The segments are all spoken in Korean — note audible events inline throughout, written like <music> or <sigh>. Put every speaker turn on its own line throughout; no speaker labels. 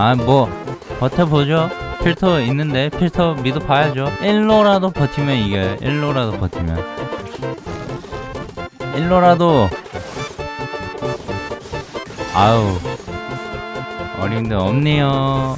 아 뭐 버텨보죠. 필터 있는데 필터 믿어 봐야죠. 1로라도 버티면 이겨요. 1로라도 버티면. 1로라도. 아우. 어림도 없네요.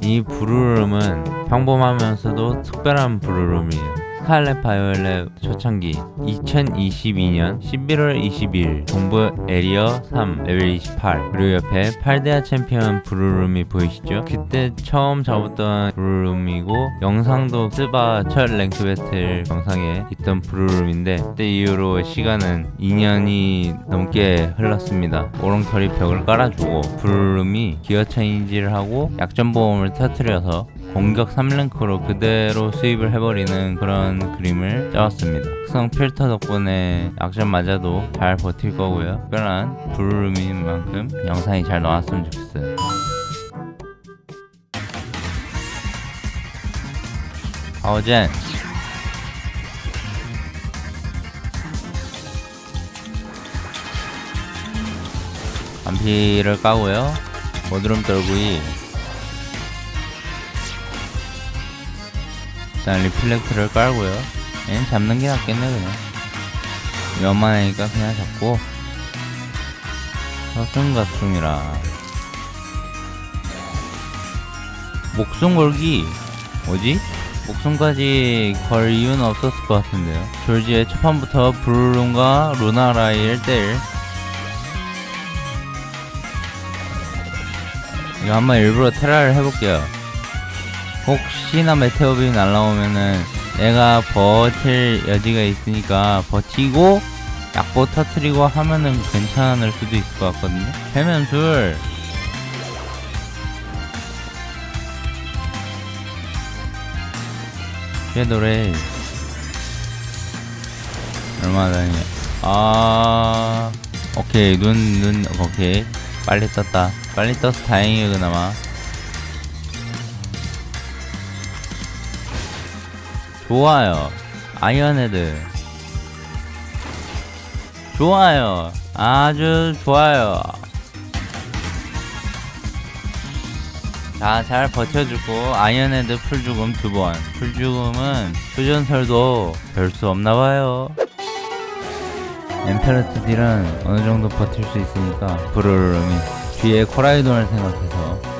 이 부르름은 평범하면서도 특별한 부르름이에요 스칼렛 바이올렛 초창기 2022년 11월 20일 동부 에리어 3 레벨 28 그리고 옆에 8대야 챔피언 브루룸이 보이시죠? 그때 처음 잡았던 브루룸이고 영상도 스바 첫 랭크 배틀 영상에 있던 브루룸인데 그때 이후로 시간은 2년이 넘게 흘렀습니다 오롱털이 벽을 깔아주고 브루룸이 기어 체인지를 하고 약점 보험을 터트려서 공격 3랭크로 그대로 수입을 해버리는 그런 그림을 짜왔습니다. 특성 필터 덕분에 약점 맞아도 잘 버틸 거고요. 특별한 브루룸인 만큼 영상이 잘 나왔으면 좋겠어요. 아오젠 반피를 까고요. 모드름 떨구이 일단 리플렉트를 깔고요. 얘는 잡는 게 낫겠네 그냥. 연만하니까 그냥 잡고 서슴가슴이라 목숨 걸기 뭐지? 목숨까지 걸 이유는 없었을 것 같은데요. 졸지의 첫 판부터 브루룸과 루나라의 1대1 이거 한번 일부러 테라를 해볼게요. 혹시나 메테오빔 날라오면은 내가 버틸 여지가 있으니까 버티고 약보 터트리고 하면은 괜찮을 수도 있을 것 같거든요. 해면 둘. 섀도레이 얼마나 다니냐 아 오케이. 눈눈 오케이. 빨리 떴다. 빨리 떠서 다행이에요 그나마 좋아요. 아이언헤드. 좋아요. 아주 좋아요. 자, 잘 버텨주고, 아이언헤드 풀죽음 두 번. 풀죽음은 휴전설도 별 수 없나봐요. 엠페러트 딜은 어느 정도 버틸 수 있으니까, 브루름이 뒤에 코라이돈을 생각해서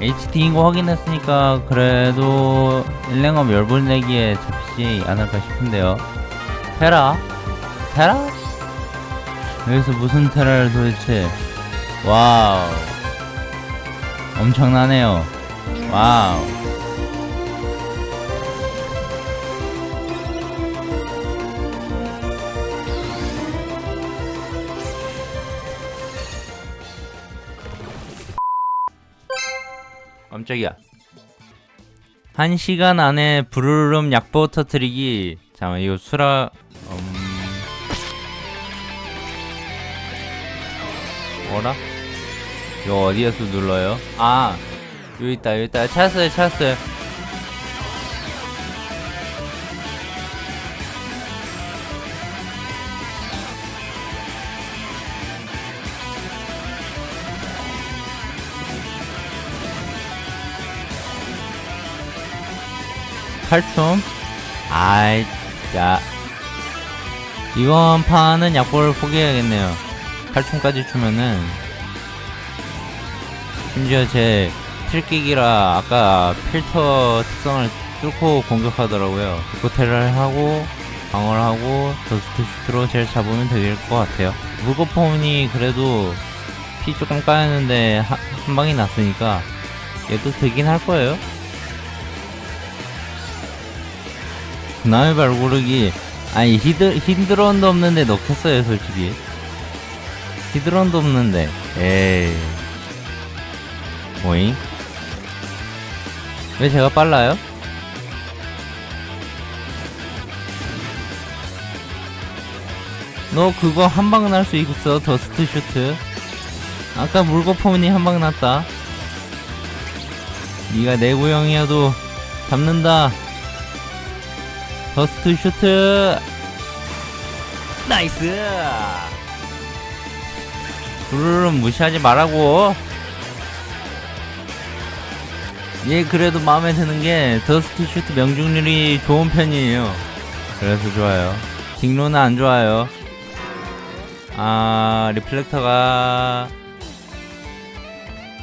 HD인 거 확인했으니까 그래도 일랭업 열불 내기에 잡지 않을까 싶은데요. 테라? 테라? 여기서 무슨 테라를 도대체? 와우. 엄청나네요. 와우. 깜짝이야. 한 시간 안에 브루룸 약보 터트리기. 잠깐 이거 수라. 음... 뭐라? 이거 어디에서 눌러요? 아 여기 있다 여기 있다 찾았어요 찾았어요. 칼춤 아이 야. 이번 판은 약보를 포기해야겠네요. 칼춤까지 추면은. 심지어 제 필기기라 아까 필터 특성을 뚫고 공격하더라고요. 고테를 하고 방어를 하고 더스트 슈트로 제일 잡으면 될 것 같아요. 물거폼이 그래도 피 조금 까였는데 하- 한 방이 났으니까 얘도 되긴 할 거예요 남의 발 고르기. 아니 히드, 히드런도 없는데 넣겠어요 솔직히? 히드런도 없는데. 에이. 뭐잉? 왜 제가 빨라요? 너 그거 한 방은 할수 있어 더스트 슈트? 아까 물거품이 한 방 났다. 네가 내 고형이어도 잡는다 더스트 슈트. 나이스. 부르르 무시하지 말라고. 얘 그래도 마음에 드는 게 더스트 슈트 명중률이 좋은 편이에요. 그래서 좋아요. 딩로는 안 좋아요. 아 리플렉터가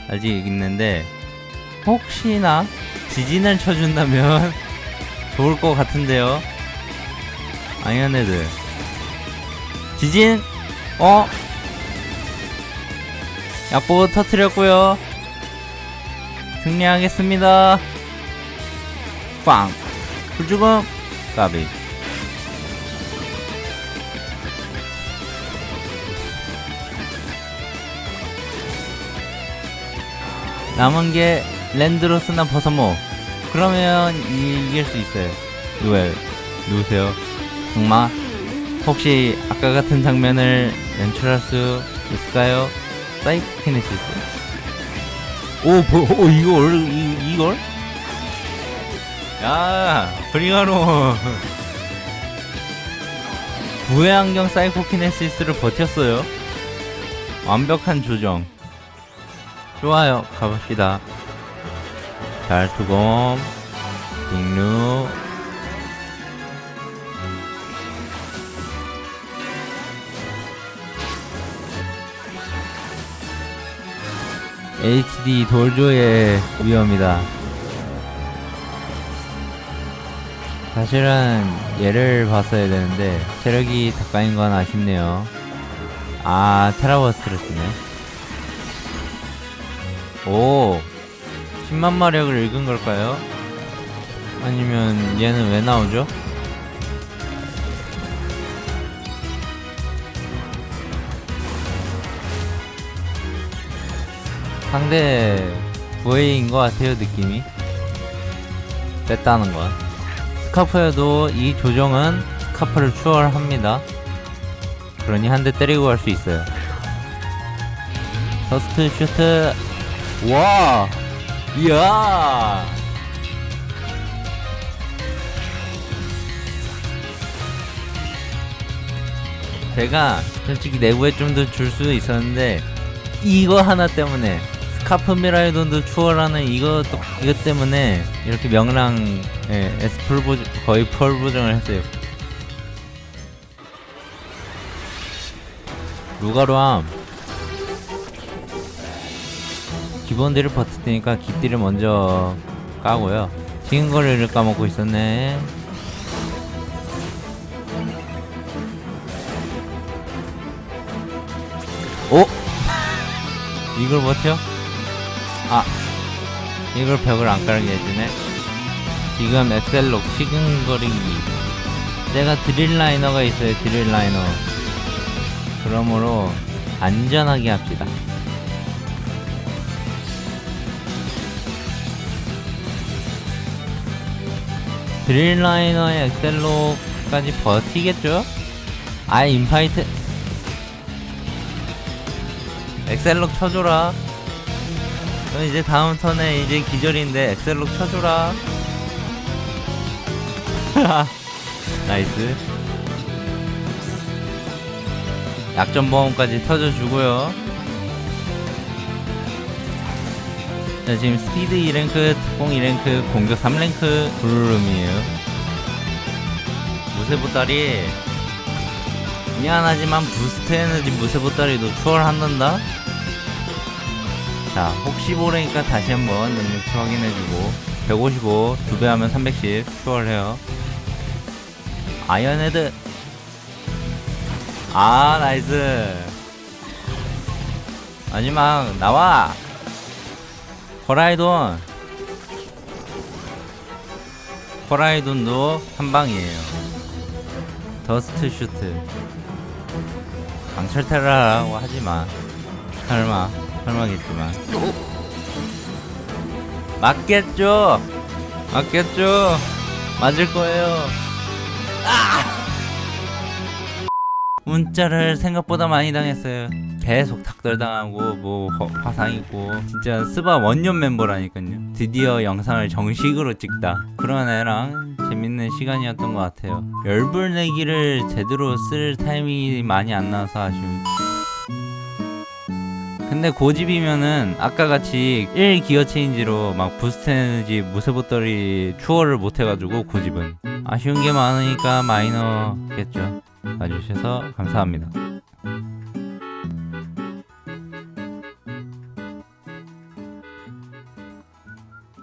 아직 있는데 혹시나 지진을 쳐준다면 좋을 것 같은데요. 아이언헤드. 지진? 어? 약보 터트렸고요. 승리하겠습니다. 빵. 불죽음. 까비. 남은 게 랜드로스나 버서모 그러면 이, 이길 수 있어요 누구예요? 누구세요? 정마 혹시 아까 같은 장면을 연출할 수 있을까요? 사이키네시스 오, 뭐, 오 이걸 이, 이걸? 야 브리가노 부의 <laughs> 안경 사이코키네시스를 버텼어요 완벽한 조정 좋아요 가봅시다 잘 투검 빅루. HD 돌조의 위험이다. 사실은 얘를 봤어야 되는데 체력이 닭가인 건 아쉽네요. 아 테라버스를 쓰네. 오 10만 마력을 읽은 걸까요? 아니면 얘는 왜 나오죠? 상대 부웨이인 것 같아요 느낌이. 뺐다는 건 스카프여도 이 조정은 스카프를 추월합니다. 그러니 한 대 때리고 갈 수 있어요. 퍼스트 슈트. 와 이야 제가 솔직히 내부에 좀 더 줄 수 있었는데 이거 하나 때문에 스카프 미라이돈도 추월하는 또 이거 때문에 이렇게 명랑 예, 에스풀 보정 거의 펄 보정을 했어요. 루가로함 기본 딜을 버틸 테니까 기딜을 먼저 까고요. 지금 거리를 까먹고 있었네. 오! 이걸 버텨? 아 이걸 벽을 안 깔게 해주네 지금 엑셀록 시근거리기 제가 드릴 라이너가 있어요 드릴 라이너 그러므로 안전하게 합시다 드릴라이너의 엑셀록까지 버티겠죠? 아 인파이트. 엑셀록 쳐줘라. 너 이제 다음 턴에 이제 기절인데 엑셀록 쳐줘라. <laughs> 나이스. 약점 보험까지 터져주고요 자 지금 스피드 2랭크 특공 2랭크 공격 3랭크 브루룸이에요. 무쇠보따리. 미안하지만 부스트 에너지 무쇠보따리도 추월한단다? 자 혹시 모르니까 다시 한번 능력치 확인해주고 155 두 배 하면 310 추월해요. 아이언헤드. 아 나이스. 마지막 나와 호라이돈. 호라이돈도 한방이에요. 더스트 슈트. 강철 테라라고 하지마. 설마 설마겠지만. 맞겠죠? 맞겠죠? 맞을 거예요. 아! 문자를 생각보다 많이 당했어요 계속 탁덜 당하고 뭐 허- 화상 있고 진짜 스바 원년 멤버라니까요 드디어 영상을 정식으로 찍다 그런 애랑 재밌는 시간이었던 것 같아요. 열불 내기를 제대로 쓸 타이밍이 많이 안 나와서 아쉬운. 근데 고집이면은 아까 같이 1 기어 체인지로 막 부스트 에너지 무쇠보떨이 추월을 못 해가지고 고집은 아쉬운 게 많으니까 마이너겠죠. 봐주셔서 감사합니다.